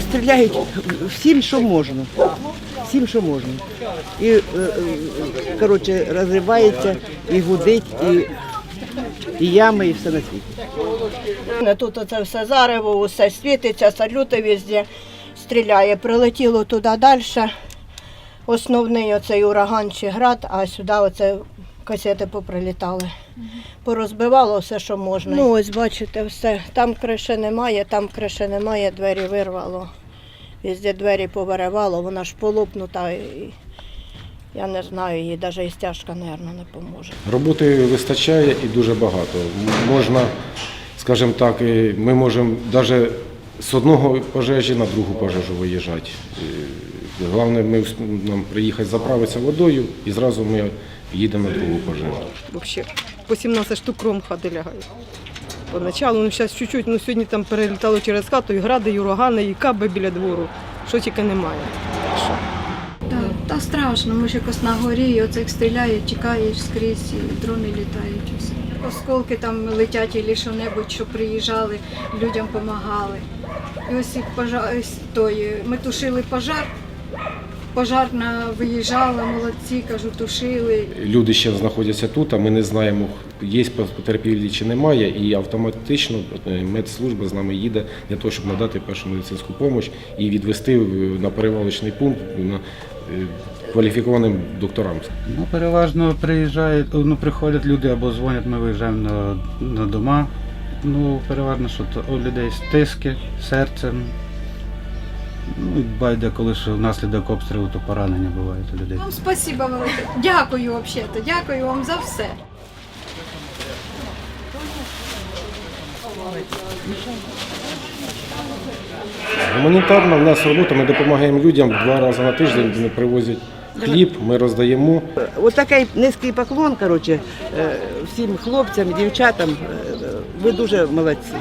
стріляють всім, що можна. Всім, що можна. І, е, е, коротше, розривається, і гудить, і, і ями, і все на світі. Тут оце все зарево, усе світиться, салюти везде стріляє. Прилетіло туди далі. Основний оцей ураган чи град, а сюди оце касети поприлітали. Порозбивало все, що можна. Ну, ось бачите, все. Там криші немає, там криші немає, двері вирвало. Везде двері повиривало, вона ж полопнута. І я не знаю, їй навіть і стяжка, мабуть, не поможе. Роботи вистачає і дуже багато. Можна, скажімо так, ми можемо навіть з одного пожежі на другу пожежу виїжджати. І Головне, ми нам приїхати заправитися водою і зразу ми їдемо на другу пожежу. Вообще, по 17 штук кром хати лягають. Поначалу, ну зараз чуть-чуть, ну сьогодні там перелітало через хату і гради, і урагани, і каби біля двору. Що тільки немає. Що? Та, та страшно, ми ж якось на горі, і оце як стріляють, тікаєш скрізь, і дрони літають. і все. Осколки там летять і що-небудь, що приїжджали, людям допомагали. І ось як пожар, ось той, ми тушили пожар, пожарна виїжджала, молодці, кажу, тушили. Люди ще знаходяться тут, а ми не знаємо, є потерпілі чи немає, і автоматично е, медслужба з нами їде для того, щоб надати першу медицинську допомогу і відвести на перевалочний пункт на е, кваліфікованим докторам. Ну, переважно приїжджають, ну, приходять люди або дзвонять, ми виїжджаємо на, на дома. Ну, переважно, що то у людей стиски, серцем. Ну, і байде, коли що внаслідок обстрілу, то поранення бувають у людей. Вам спасибо велике. Дякую взагалі, дякую вам за все. Гуманітарна в нас робота, ми допомагаємо людям два рази на тиждень, вони привозять хліб, ми роздаємо. Ось такий низький поклон, коротше, е, всім хлопцям, дівчатам. Е, Ви дуже молодці.